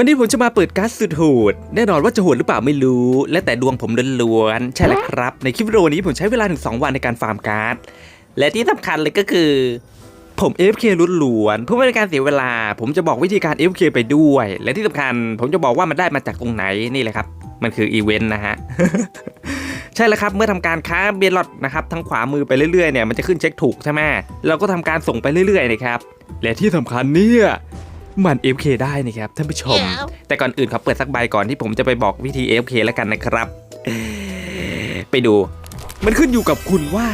วันนี้ผมจะมาเปิดการ์ดสุดโหด แน่นอนว่าจะโหดหรือเปล่าไม่รู้ และแต่ดวงผมล้วนๆ ใช่แล้วครับ ในคลิปวิดีโอนี้ผมใช้เวลาถึง 2 วันในการฟาร์มการ์ด และที่สำคัญเลยก็คือ ผม FK ล้วนๆ เพื่อไม่ให้การเสียเวลา ผมจะบอกวิธีการ FK ไปด้วย และที่สำคัญ ผมจะบอกว่ามันได้มาจากตรงไหนนี่เลยครับ มันคืออีเวนต์นะฮะใช่แล้วครับ เมื่อทำการค้าเบลลอดนะครับทางขวามือไปเรื่อยๆเนี่ยมันจะขึ้นเช็คถูกใช่ไหมเราก็ทำการส่งไปเรื่อยๆนะครับและที่สำคัญเนี่ย มัน FK ได้นะครับท่านผู้ชม แต่ก่อนอื่นขอเปิดสักใบก่อนที่ผมจะไปบอกวิธี FK แล้วกันนะครับ ไปดู มันขึ้นอยู่กับคุณว่า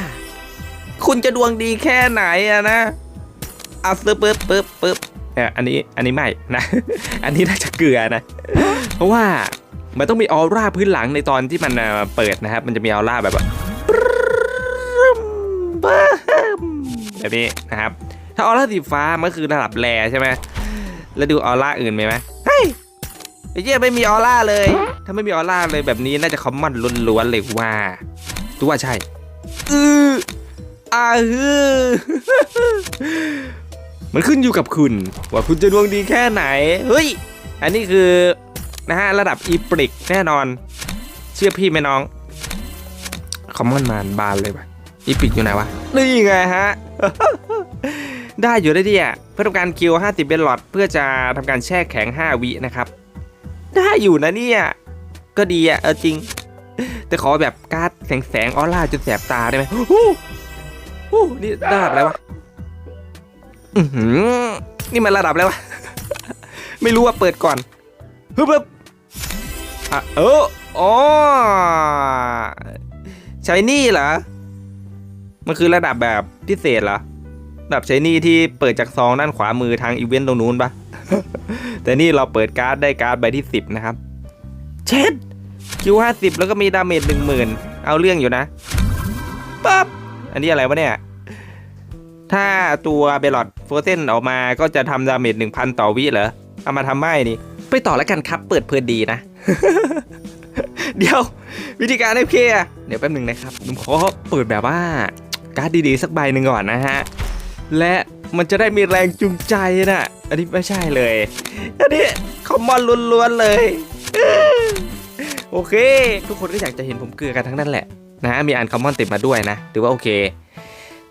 คุณจะดวงดีแค่ไหนอะนะเอาปึ๊บปึ๊บปึ๊บปึ๊บเอ่ออันนี้อันนี้ไม่นะ อันนี้น่าจะเกลือนะ เพราะว่ามันต้องมีออร่าพื้นหลังในตอนที่มันเอ่อเปิดนะครับ มันจะมีออร่าแบบว่าแบบนี้นะครับ ถ้าออร่าสีฟ้ามันก็คือระดับแรใช่ไหม แล้วดูออร่าอื่นไหมไหมเฮ้ยไอ้เหี้ยไม่มีออร่าเลย ถ้าไม่มีออร่าเลยแบบนี้น่าจะคอมมอนล้วนๆเลยว่าตัวว่าใช่ อืออาฮือมันขึ้นอยู่กับคุณ ว่าคุณจะดวงดีแค่ไหน เฮ้ย อันนี้คือ นะฮะ ระดับอีปริกแน่นอน เชื่อพี่ไหมน้อง คอมมอนมานบานเลยปะอีปริกอยู่ไหนวะ นี่ไงฮะ ได้อยู่ได้ดีอะเพื่อทำการคิว 50 เบลลอดเพื่อจะทำการแช่แข็ง 5 วินะครับ ได้อยู่นะเนี่ย ก็ดีอะเออจริง แต่ขอแบบการ์ดแสงแสงออร่าจนแสบตาได้ไหมโอ้โหนี่ระดับอะไรวะอือหือนี่มันระดับอะไรวะ ไม่รู้ว่าเปิดก่อนฮึบฮึบอะเอออ๋อใช้นี่เหรอ มันคือระดับแบบพิเศษเหรอ ระดับใช้นี่ที่เปิดจากซองด้านขวามือทางอีเวนต์ตรงนู้นปะแต่นี่เราเปิดการ์ดได้การ์ดใบที่ 10 นะครับ เช็ดคิวห้าสิบแล้วก็มีดาเมจหนึ่งหมื่นเอาเรื่องอยู่นะปั๊บอันนี้อะไรวะเนี่ย ถ้าตัวเบลลอดโฟเซนออกมาก็จะทำดาเมจหนึ่งพันต่อวิเหรอ เอามาทำไม่นี่ ไปต่อแล้วกันครับ เปิดเพลินดีนะ เดี๋ยว วิธีการให้เพอะเดี๋ยวแป๊บหนึ่งนะครับผมขอเปิดแบบว่า การ์ดดีๆ สักใบหนึ่งก่อนนะฮะ และมันจะได้มีแรงจูงใจนะอันนี้ไม่ใช่เลย อันนี้คอมมอนล้วนๆเลย โอเค ทุกคนก็อยากจะเห็นผมเกลือกันทั้งนั้นแหละนะ มีอันคอมมอนติดมาด้วยนะถือว่าโอเค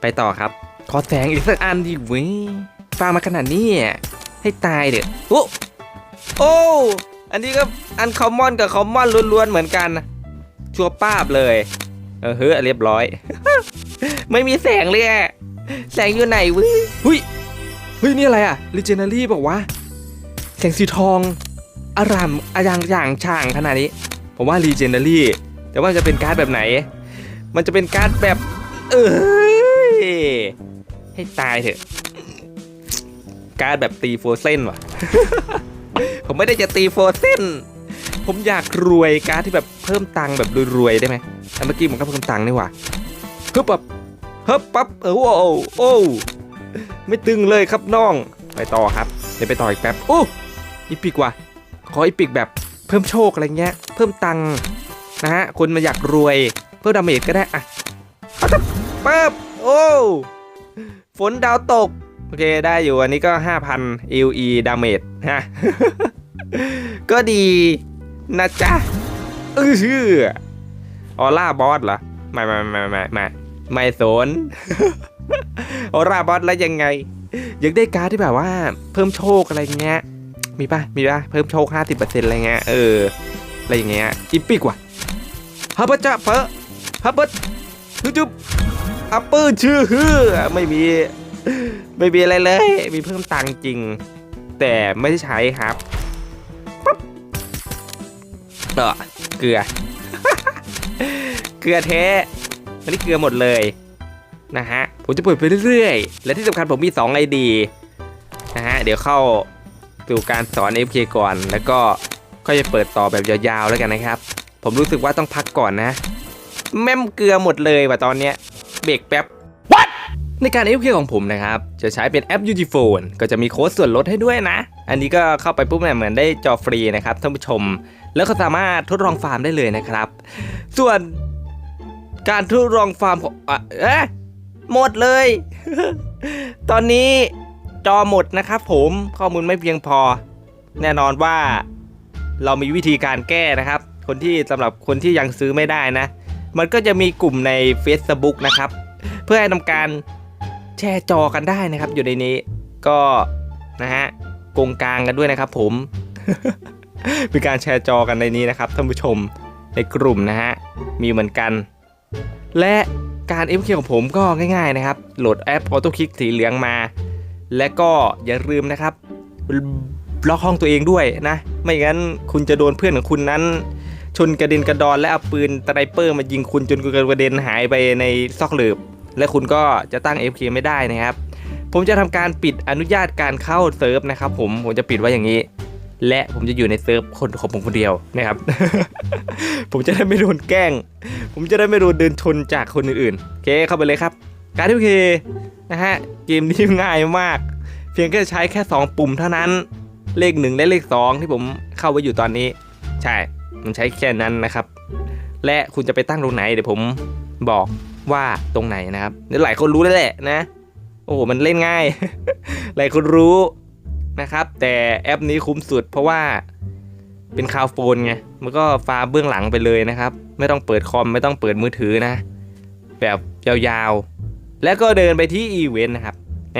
ไปต่อครับ ขอแสงอีกสักอันดิเว้ยฟามาขนาดนี้ให้ตายเด้อโอ้โอ้ อันนี้ก็อันคอมมอนกับคอมมอนล้วนๆเหมือนกัน ชัวป้าบเลย เออเฮ้ยเรียบร้อย ไม่มีแสงเลย แสงอยู่ไหนเว้ยเฮ้ยเฮ้ยนี่อะไรอะ Legendary บอกว่าแสงสีทองอารามอายางอย่างช่างขนาดนี้ ผมว่า Legendary แต่ว่าจะเป็นการ์ดแบบไหน มันจะเป็นการ์ดแบบ เอ้ยให้ตายเถอะ การ์ดแบบตีโฟเซนว่ะ ผมไม่ได้จะตีโฟเซนผมอยากรวยการ์ดที่แบบเพิ่มตังค์แบบรวยๆได้ไหมแต่เมื่อกี้ผมก็เพิ่มตังค์นี่หว่าฮึบปับ ฮึบปั๊บเออโอ้โอ้โอ้ไม่ตึงเลยครับน้อง ไปต่อครับ เดี๋ยวไปต่ออีกแป๊บโอ้อีปิกว่ะขออีปิกแบบเพิ่มโชคอะไรเงี้ย เพิ่มตังค์นะฮะคนมาอยากรวย เพิ่มดาเมจก็ได้อะเอาทับปั๊บโอ้ฝนดาวตก โอเคได้อยู่อันนี้ก็ 5,000 LE ดาเมจฮะก็ดีนะจ๊ะเออชื่อออร่าบอสเหรอ ไม่ไม่ไม่ไม่ไม่ ไม่สนออร่าบอสแล้วยังไง อยากได้การ์ดที่แบบว่า เพิ่มโชคอะไรเงี้ย มีป่ะ มีป่ะ เพิ่มโชค 50%อะไรเงี้ย เออ อะไรอย่างเงี้ย อีปิกว่ะฮับปะจ๊ะเพอฮับปะจุ๊บอัปเปอร์ชื่อฮือไม่มี ไม่มีอะไรเลย มีเพิ่มตังจริง แต่ไม่ได้ใช้ครับปั๊บเออเกลือ เกลือแท้ อันนี้เกลือหมดเลยนะฮะผมจะเปิดไปเรื่อยๆ และที่สำคัญผมมี2 ID นะฮะเดี๋ยวเข้าสู่การสอน FK ก่อน แล้วก็ค่อยจะเปิดต่อแบบยาวๆแล้วกันนะครับ ผมรู้สึกว่าต้องพักก่อนนะ แม่มเกลือหมดเลยว่ะตอนเนี้ยเบรกแป๊บในการ FK ของผมนะครับ จะใช้เป็นแอป u g p h o n e ก็จะมีโค้ดส่วนลดให้ด้วยนะ อันนี้ก็เข้าไปปุ๊บเนี่ยเหมือนได้จอฟรีนะครับท่านผู้ชม แล้วก็สามารถทดลองฟาร์มได้เลยนะครับ ส่วน การทดลองฟาร์มของอะเอ๊ะหมดเลย ตอนนี้จอหมดนะครับผมข้อมูลไม่เพียงพอ แน่นอนว่าเรามีวิธีการแก้นะครับ คนที่สำหรับคนที่ยังซื้อไม่ได้นะ มันก็จะมีกลุ่มใน Facebook นะครับ เพื่อให้ทำการแชร์จอกันได้นะครับ อยู่ในนี้ก็นะฮะกงกลางกันด้วยนะครับ ผมมีการแชร์จอกันในนี้นะครับท่านผู้ชมในกลุ่มนะฮะมีเหมือนกัน และการ FK ของผมก็ง่ายๆนะครับ โหลดแอป Auto Click สีเหลืองมา และก็อย่าลืมนะครับบล็อกห้องตัวเองด้วยนะ ไม่งั้นคุณจะโดนเพื่อนของคุณนั้น ชนกระเด็นกระดอนและเอาปืนสไนเปอร์มายิงคุณจนคุณกระเด็นหายไปในซอกหลืบ และคุณก็จะตั้ง FK ไม่ได้นะครับ ผมจะทำการปิดอนุญาตการเข้าเซิร์ฟนะครับ ผมผมจะปิดไว้อย่างนี้ และผมจะอยู่ในเซิร์ฟคนของผมคนเดียวนะครับ ผมจะได้ไม่โดนแกล้ง ผมจะได้ไม่โดนเดินชนจากคนอื่นๆโอเคเข้าไปเลยครับ การที่โอเคนะฮะเกมนี้ง่ายมาก เพียงแค่ใช้แค่ 2 ปุ่มเท่านั้นเลข 1 และเลข 2 ที่ผมเข้าไว้อยู่ตอนนี้ ใช่มันใช้แค่นั้นนะครับ และคุณจะไปตั้งตรงไหนเดี๋ยวผมบอกว่าตรงไหนนะครับเดี๋ยวหลายคนรู้แล้วแหละนะ โอ้โหมันเล่นง่าย หลายคนรู้ นะครับ แต่แอปนี้คุ้มสุดเพราะว่าเป็นคาวโฟนไง มันก็ฟาเบื้องหลังไปเลยนะครับ ไม่ต้องเปิดคอมไม่ต้องเปิดมือถือนะ แบบยาวๆ แล้วก็เดินไปที่อีเวนต์นะครับแหม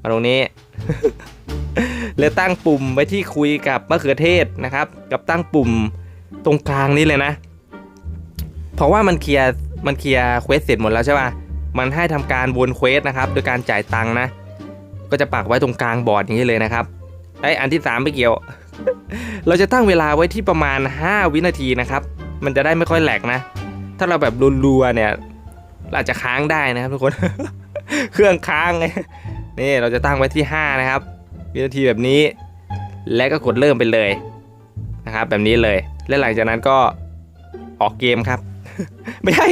มาตรงนี้แล้วตั้งปุ่มไว้ที่คุยกับมะเขือเทศนะครับ กับตั้งปุ่มตรงกลางนี้เลยนะ เพราะว่ามันเคลียร์มันเคลียร์เควสเสร็จหมดแล้วใช่ป่ะ มันให้ทำการวนเควสนะครับ โดยการจ่ายตังค์นะ ก็จะปักไว้ตรงกลางบอร์ดอย่างนี้เลยนะครับไออันที่ 3 ไม่เกี่ยว เราจะตั้งเวลาไว้ที่ประมาณ 5 วินาทีนะครับ มันจะได้ไม่ค่อยแหลกนะ ถ้าเราแบบรัวๆเนี่ยเราอาจจะค้างได้นะครับทุกคน เครื่องค้างไงนี่เราจะตั้งไว้ที่ 5 นะครับ วินาทีแบบนี้ และก็กดเริ่มไปเลยนะครับ แบบนี้เลย และหลังจากนั้นก็ออกเกมครับ ไม่ใช่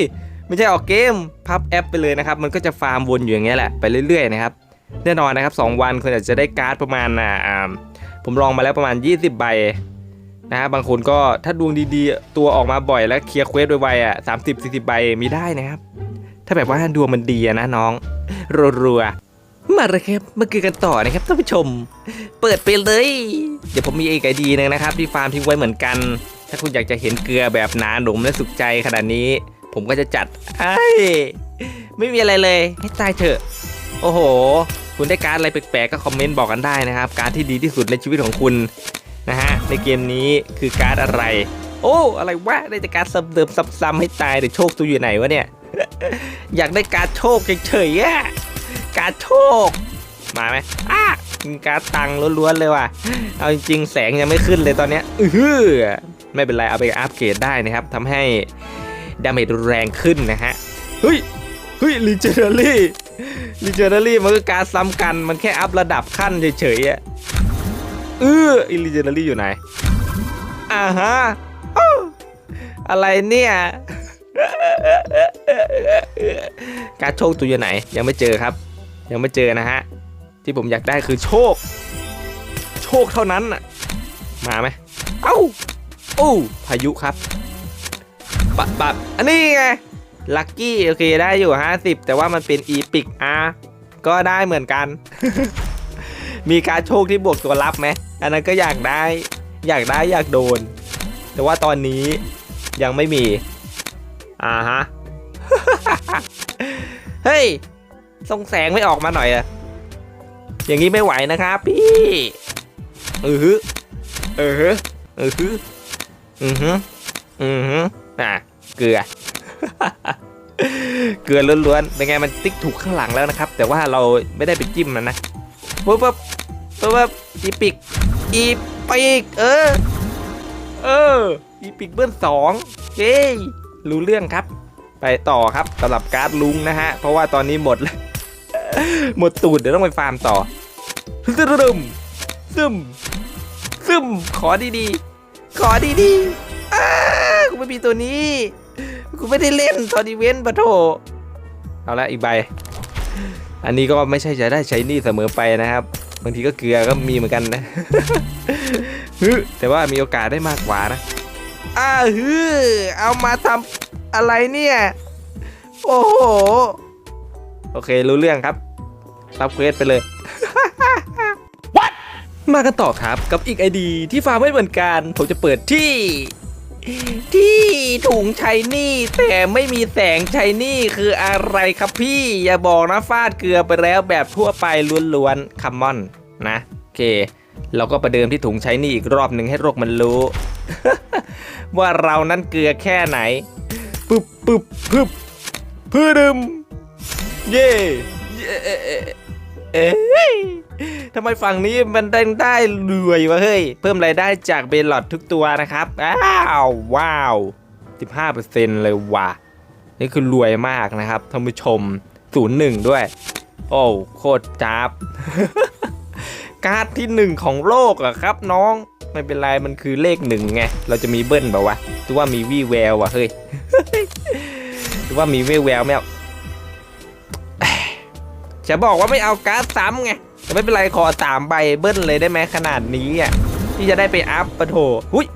ไม่ใช่ออกเกมพับแอปไปเลยนะครับ มันก็จะฟาร์มวนอยู่อย่างเงี้ยแหละไปเรื่อยๆนะครับ แน่นอนนะครับ 2 วันคุณอาจจะได้การ์ดประมาณอ่าผมลองมาแล้วประมาณ 20 ใบนะฮะบางคนก็ถ้าดวงดีๆ ตัวออกมาบ่อยแล้วเคลียร์เควสไวๆอะสามสิบสี่สิบใบมีได้นะครับ ถ้าแบบว่าดวงมันดีนะน้องรัวๆมาเลยครับมาเกินกันต่อนะครับท่านผู้ชม เปิดไปเลย เดี๋ยวผมมีอีกไอดีหนึงนะครับ ที่ฟาร์มทิ้งไว้เหมือนกัน ถ้าคุณอยากจะเห็นเกลือแบบหนาหนมและสุขใจขนาดนี้ ผมก็จะจัดไอ้ไม่มีอะไรเลย ให้ตายเถอะ โอ้โห คุณได้การ์ดอะไรแปลกๆก็คอมเมนต์บอกกันได้นะครับ การดที่ดีที่สุดในชีวิตของคุณนะฮะในเกมนี้คือการ์ดอะไร โอ้ อะไรวะได้แต่การ์ดซ้ำเดิมซ้ำๆให้ตายเดี๋ยวโชคตัวอยู่ไหนวะเนี่ย อยากได้การ์ดโชคเฉยๆอะการ์ดโชค มาไหมอ้าการ์ดตังล้วนๆเลยว่ะ เอาจริงๆแสงยังไม่ขึ้นเลยตอนเนี้ยอือหือไม่เป็นไรเอาไปอัปเกรดได้นะครับทำให้ดาเมจแรงขึ้นนะฮะ เฮ้ย เฮ้ยลีเจอรี่ ลีเจเนอรี่มันก็การซ้ำกันมันแค่อัพระดับขั้นเฉยๆอะเอออีลีเจเนอรี่อยู่ไหนอ่าฮะอ้าวอะไรเนี่ยการโชคตัวอยู่ไหน ยังไม่เจอครับ ยังไม่เจอนะฮะ ที่ผมอยากได้คือโชค โชคเท่านั้นน่ะมาไหมเอ้าโอ้พายุครับปะปะอันนี้ไง ลัคกี้โอเคได้อยู่ 50 แต่ว่ามันเป็นอีพิกอาก็ได้เหมือนกัน มีการโชคที่บวกตัวรับไหมอันนั้นก็อยากได้อยากได้อยากโดน แต่ว่าตอนนี้ยังไม่มี อ่าฮะ เฮ้ยส่งแสงไม่ออกมาหน่อยอะอย่างนี้ไม่ไหวนะครับพี่เออฮึเออฮึเออฮึอือฮึอือฮึอะเกลือ เกลือล้วนๆเป็นไงมันติ๊กถูกข้างหลังแล้วนะครับ แต่ว่าเราไม่ได้ไปจิ้มมันนะปุ๊บปุ๊บปุ๊บปุ๊บอีปิกอีปิกเออ เออ อีปิกเบิ้ลสองเย้รู้เรื่องครับ ไปต่อครับสำหรับการ์ดลุงนะฮะ เพราะว่าตอนนี้หมดแล้วหมดตูดเดี๋ยวต้องไปฟาร์มต่อซึมซึมซึมขอดีๆ ขอดีๆอ้ากูไม่มีตัวนี้ กูไม่ได้เล่นตอนอีเวนต์ปะโถเอาละอีกใบ อันนี้ก็ไม่ใช่จะได้ใช้หนี่เสมอไปนะครับ บางทีก็เกลือก็มีเหมือนกันนะฮึแต่ว่ามีโอกาสได้มากกว่านะอ้าฮึเอามาทำอะไรเนี่ย โอ้โห โอเครู้เรื่องครับ รับเควสไปเลย What มากันต่อครับกับอีกไอดีที่ฟาร์มไม่เหมือนกัน ผมจะเปิดที่ ที่ถุงชัยนี่ แต่ไม่มีแสงชัยนี่คืออะไรครับพี่ อย่าบอกนะฟาดเกลือไปแล้วแบบทั่วไปล้วนๆคัมมอนนะโอเค เราก็ประเดิมที่ถุงชัยนี่อีกรอบหนึ่งให้โรคมันรู้ ว่าเรานั้นเกลือแค่ไหนปึ๊บปึ๊บปึ๊บพื้ดึมเย่เย่เอ๊ะเอ๊ะเอ๊ะ ทำไมฝั่งนี้มันได้ได้รวยวะเฮ้ย เพิ่มรายได้จากเบลลอดทุกตัวนะครับ อ้าวว้าว 15%เลยว่ะ นี่คือรวยมากนะครับท่านผู้ชม 01 ด้วย โอ้โคตรจับ การ์ดที่หนึ่งของโลกอะครับน้อง ไม่เป็นไรมันคือเลขหนึ่งไง เราจะมีเบิ้ลแบบวะหรือว่ามีวี่แวววะเฮ้ยหรือว่ามีวี่แววไม่เอาจะบอกว่าไม่เอาการ์ดซ้ำไง แต่ไม่เป็นไรขอสามใบเบิ้ลเลยได้ไหมขนาดนี้อะที่จะได้ไปอัพปะโถหุ้ย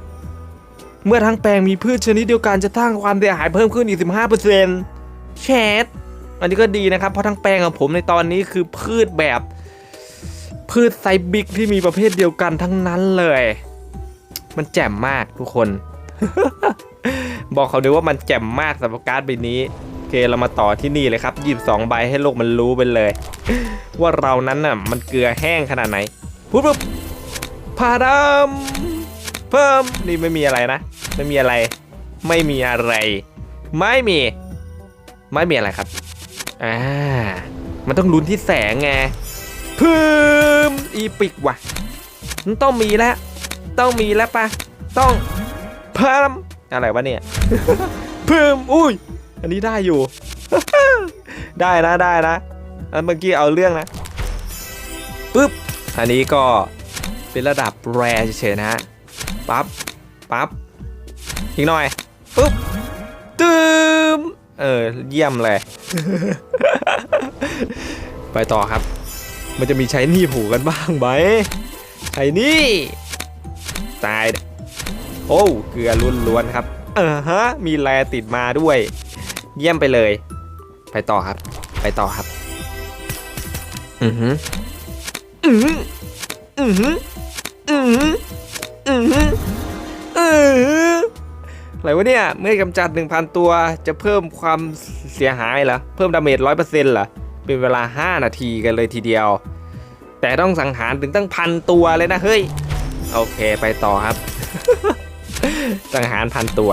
เมื่อทั้งแปลงมีพืชชนิดเดียวกันจะสร้างความเสียหายเพิ่มขึ้นอีก 15%แชทอันนี้ก็ดีนะครับเพราะทั้งแปลงของผมในตอนนี้คือพืชแบบ พืชไซบิกที่มีประเภทเดียวกันทั้งนั้นเลย มันแจ่มมากทุกคน บอกเขาด้วยว่ามันแจ่มมากสำหรับการ์ดใบนี้ เคเรามาต่อที่นี่เลยครับยีบสองใบให้โลกมันรู้ไปเลย ว่าเรานั้นน่ะมันเกลือแห้งขนาดไหนปุ๊บปุ๊บพาดำเพิ่มนี่ไม่มีอะไรนะ ไม่มีอะไร ไม่มีอะไร ไม่มี ไม่มีอะไรครับอ่ามันต้องลุ้นที่แสงไงเพิ่มอีปิกว่ะมันต้องมีแล้ว ต้องมีแล้วปะต้องเพิ่มอะไรวะเนี่ยเพิ่มอุ้ย อันนี้ได้อยู่ ได้นะได้นะอันเมื่อกี้เอาเรื่องนะปึ๊บอันนี้ก็เป็นระดับแรเฉยๆนะฮะปั๊บปั๊บอีกหน่อยปึ๊บตืมเออเยี่ยมเลย ไปต่อครับ มันจะมีใช้นี่ผูกกันบ้างไหมใช้นี่ตาย โอ้เกลือล้วนๆครับ เออฮะ มีแรติดมาด้วย เยี่ยมไปเลย ไปต่อครับ ไปต่อครับ อือหืออือหืออือหืออือหืออือหืออือหืออะไรวะเนี่ยเมื่อกำจัด 1,000 ตัวจะเพิ่มความเสียหายเหรอ เพิ่มดาเมจ100%เหรอ เป็นเวลา 5 นาทีกันเลยทีเดียว แต่ต้องสังหารถึงตั้งพันตัวเลยนะ เฮ้ย โอเคไปต่อครับ สังหารพันตัว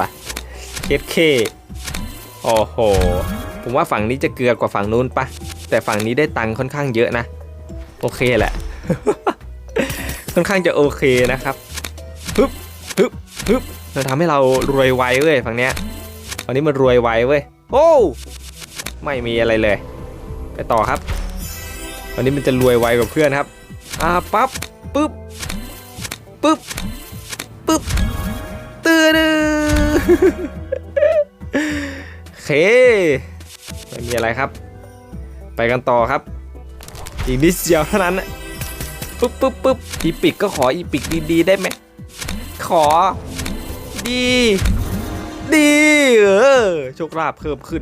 เคสเค โอ้โห ผมว่าฝั่งนี้จะเกลือกว่าฝั่งนู้นปะ แต่ฝั่งนี้ได้ตังค์ค่อนข้างเยอะนะ โอเคแหละ ค่อนข้างจะโอเคนะครับฮึบฮึบฮึบมันทำให้เรารวยไวเว้ยฝั่งเนี้ยฝั่งนี้มันรวยไวเว้ย โอ้ ไม่มีอะไรเลย ไปต่อครับวันนี้มันจะรวยไวกว่าเพื่อนครับ อ่าปั๊บปึ๊บปึ๊บปึ๊บตื้อดื้อโอ เค ไม่มีอะไรครับ ไปกันต่อครับ อีกนิดเดียวเท่านั้นนะปุ๊บปุ๊บปุ๊บอีปิกก็ขออีปิกดีๆได้ไหมขอ ดี ดีเออโชคลาภเพิ่มขึ้น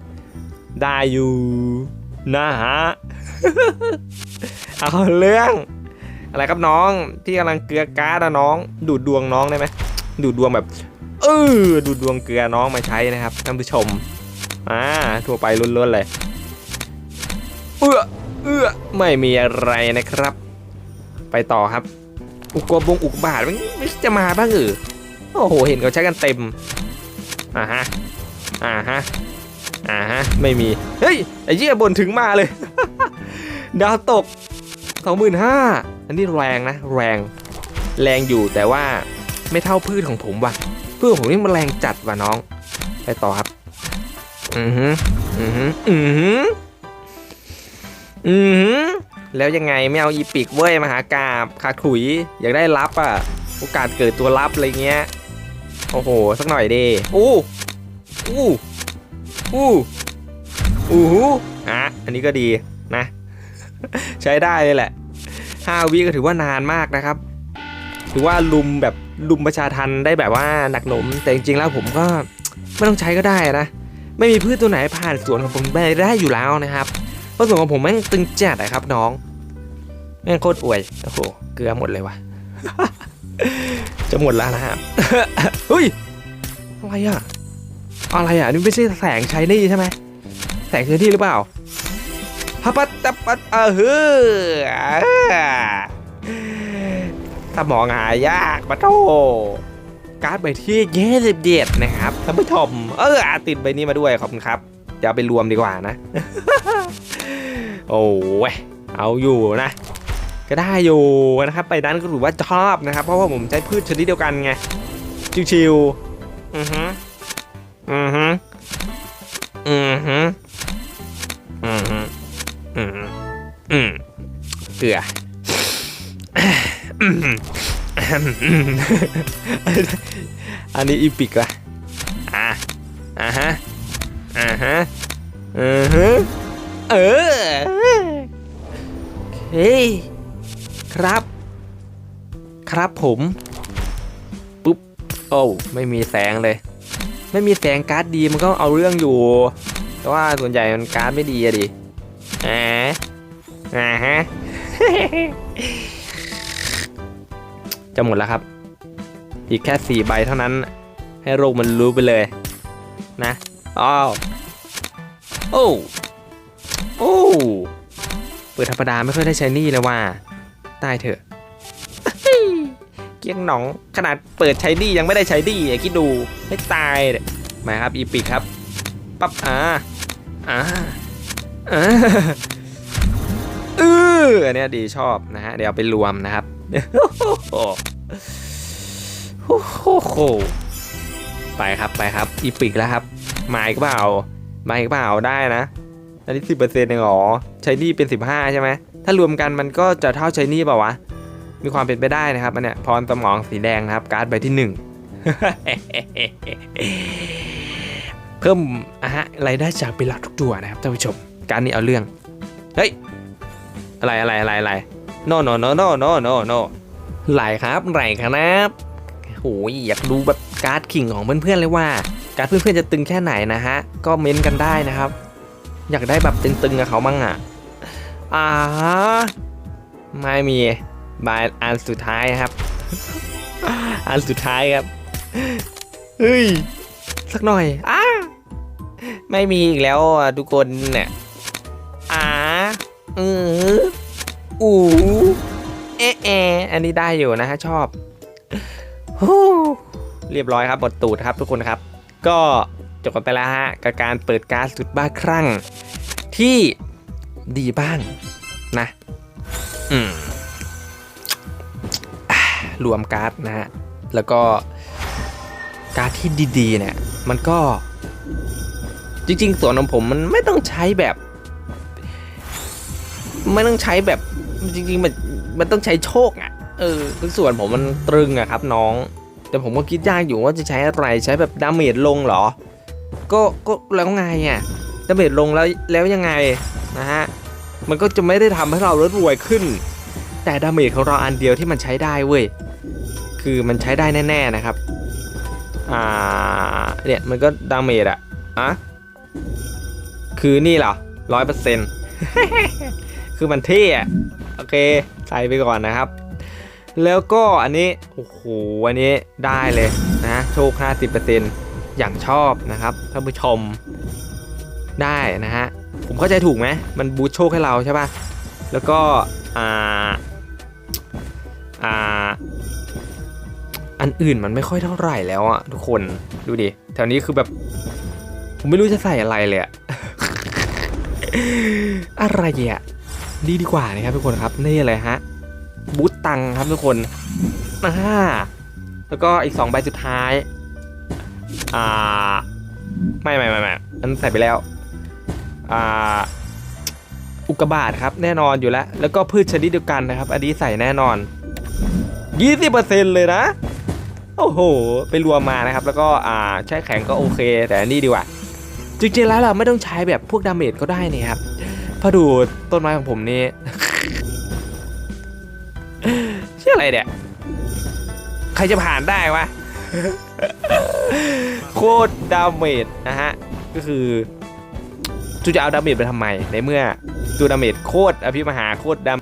50%ได้อยู่ นะฮะ เอาเรื่อง อะไรครับน้อง ที่กำลังเกลือการ์ดอะน้อง ดูดดวงน้องได้ไหมดูดดวงแบบ เออดูดวงเกลือน้องมาใช้นะครับท่านผู้ชมอ่าทั่วไปล้วนๆเลยเอื้อเอื้อไม่มีอะไรนะครับ ไปต่อครับ อุกบงอุกบาทมันไม่จะมาบ้างเออโอ้โหเห็นเขาใช้กันเต็มอ่าฮะอ่าฮะอ่าฮะไม่มีเฮ้ยไอ้เหี้ยบนถึงมาเลย ดาวตกสองหมื่นห้าอันนี้แรงนะ แรงแรงอยู่แต่ว่าไม่เท่าพืชของผมว่ะ พืชขอผมนี่มันแรงจัดว่ะน้อง ไปต่อครับ อือหืออือหืออือหืออือหือแล้วยังไงไม่เอาอีปิกเว้ยมหากาบขาขุยอยากได้รับอะ โอกาสเกิดตัวรับอะไรเงี้ย โอ้โห สักหน่อยดิอู้อู้อู้อู้หูอะอันนี้ก็ดีนะ ใช้ได้เลยแหละ 5 วิก็ถือว่านานมากนะครับ ถือว่าลุมแบบลุมประชาทันได้แบบว่าหนักหนม แต่จริงๆแล้วผมก็ไม่ต้องใช้ก็ได้นะ ไม่มีพืชตัวไหนผ่านสวนของผมไปได้อยู่แล้วนะครับเพราะสวนของผมแม่งตึงจัดอะครับน้อง แม่งโคตรอวยโอ้โหเกลือหมดเลยวะจะหมดแล้วนะครับเฮ้ยอะไรอะอะไรอะนี่ไม่ใช่แสงชัยนี่ใช่ไหมแสงชัยนี่หรือเปล่าฮัปปัตตปัตเออเฮ้อ สมองหายากปะโตการ์ดใบที่เย่สิบเด็ดนะครับท่านผู้ชมเออติดใบนี้มาด้วยขอบคุณครับจะไปรวมดีกว่านะ โอ้ยเอาอยู่นะ ก็ได้อยู่นะครับไปนั้นก็ถือว่าชอบนะครับ เพราะว่าผมใช้พืชชนิดเดียวกันไงชิวๆอือฮึอือฮึอือฮึอือฮึอือฮึอืมเกลือ อืมอันนี้อีปิกละอะอ่าฮะอ่าฮะอือฮึเออเฮ้ยครับ ครับผมปุ๊บโอ้ไม่มีแสงเลย ไม่มีแสงการ์ดดีมันก็เอาเรื่องอยู่ แต่ว่าส่วนใหญ่มันการ์ดไม่ดีอะดิอ่าอ่าฮะ จะหมดแล้วครับ อีกแค่สี่ใบเท่านั้น ให้โรคมันรู้ไปเลย นะอ้าวโอ้โอ้เปิดธรรมดาไม่ค่อยได้ใช้นี่เลยว่าตายเถอะเกี้ยงหนองขนาดเปิดใช้ดียังไม่ได้ใช้ดีอะคิดดูให้ตายเลยมาครับอีปิกครับปั๊บอ่าอ่าอ่าเอออันเนี้ยดีชอบนะฮะเดี๋ยวไปรวมนะครับ โอ้โหไปครับไปครับ อีปิกแล้วครับ มาอีกเปล่า มาอีกเปล่าได้นะ อันนี้สิบเปอร์เซ็นต์เองหรอใช้ดีเป็นสิบห้าใช่ไหม ถ้ารวมกันมันก็จะเท่าใช้นี่เปล่าวะ มีความเป็นไปได้นะครับอันเนี้ยพรสมองสีแดงนะครับ การ์ดใบที่หนึ่งเพิ่มอะฮะรายได้จากเป็นหลักทุกตัวนะครับท่านผู้ชม การนี้เอาเรื่อง เฮ้ย อะไรอะไรอะไรอะไร no no no no no no no ไหลครับไหลครับโอ้ยอยากดูแบบการ์ดขิงของเพื่อนๆเลยว่า การ์ดเพื่อนๆจะตึงแค่ไหนนะฮะ ก็เม้นกันได้นะครับ อยากได้แบบตึงๆกับเขามั่งอะอ่าไม่มีบายอันสุดท้ายครับ อันสุดท้ายครับเฮ้ยสักหน่อยอ้าไม่มีอีกแล้วทุกคนเนี่ยอ่าเออ อูเอะเอะอันนี้ได้อยู่นะฮะชอบฮู้เรียบร้อยครับหมดตูดครับทุกคนครับ ก็จบกันไปแล้วฮะกับการเปิดการสุดบ้าคลั่ง ที่ดีบ้างนะ อืมรวมการ์ดนะฮะ แล้วก็การ์ดที่ดีๆ เนี่ย มันก็ จริงๆ ส่วนของผมมันไม่ต้องใช้แบบ ไม่ต้องใช้แบบ จริงๆมันมันต้องใช้โชคอะ่ะเออคือส่วนผมมันตรึงอะครับน้อง แต่ผมก็คิดยากอยู่ว่าจะใช้อะไรใช้แบบดาเมจลงเหรอ ก็ก็แล้วไงอะ่ะดาเมจลงแล้วแล้วยังไงนะฮะมันก็จะไม่ได้ทำให้เรารวยขึ้น แต่ดาเมจของเราอันเดียวที่มันใช้ได้เว้ยคือมันใช้ได้แน่ ๆนะครับอ่าเนี่ยมันก็ดาเมจอะอะคือนี่เหรอร้อยเปอร์เซ็นต์คือมันเท่อะ โอเค ใส่ไปก่อนนะครับ แล้วก็อันนี้ โอ้โห อันนี้ได้เลยนะโชค 50%อย่างชอบนะครับท่านผู้ชมได้นะฮะ ผมเข้าใจถูกไหมมันบูสต์โชคให้เราใช่ป่ะ แล้วก็ อ่า อ่า อันอื่นมันไม่ค่อยเท่าไหร่แล้วอะทุกคนดูดิ แถวนี้คือแบบ ผมไม่รู้จะใส่อะไรเลยอะอะไรอะ ดีดีกว่านะครับทุกคนครับนี่เลยฮะบูตตังครับทุกคนอ่าแล้วก็อีก2ใบสุดท้ายอ่าไม่ไม่ไม่ไม่อันใส่ไปแล้วอ่าอุกกาบาตครับแน่นอนอยู่แล้ว แล้วก็พืชชนิดเดียวกันนะครับ อันนี้ใส่แน่นอน 20%เลยนะ โอ้โห ไปรวมมานะครับ แล้วก็อ่าใช้แข็งก็โอเค แต่อันนี้ดีกว่า จริงๆแล้วเราไม่ต้องใช้แบบพวกดาเมจก็ได้นี่ครับ พอดูต้นไม้ของผมนี่ชื่ออะไรเนี่ย ใครจะผ่านได้วะ โคตรดาเมจนะฮะ ก็คือจูจะเอาดาเมจไปทำไม ในเมื่อจูดาเมจโคตรอภิมหาโคตรดา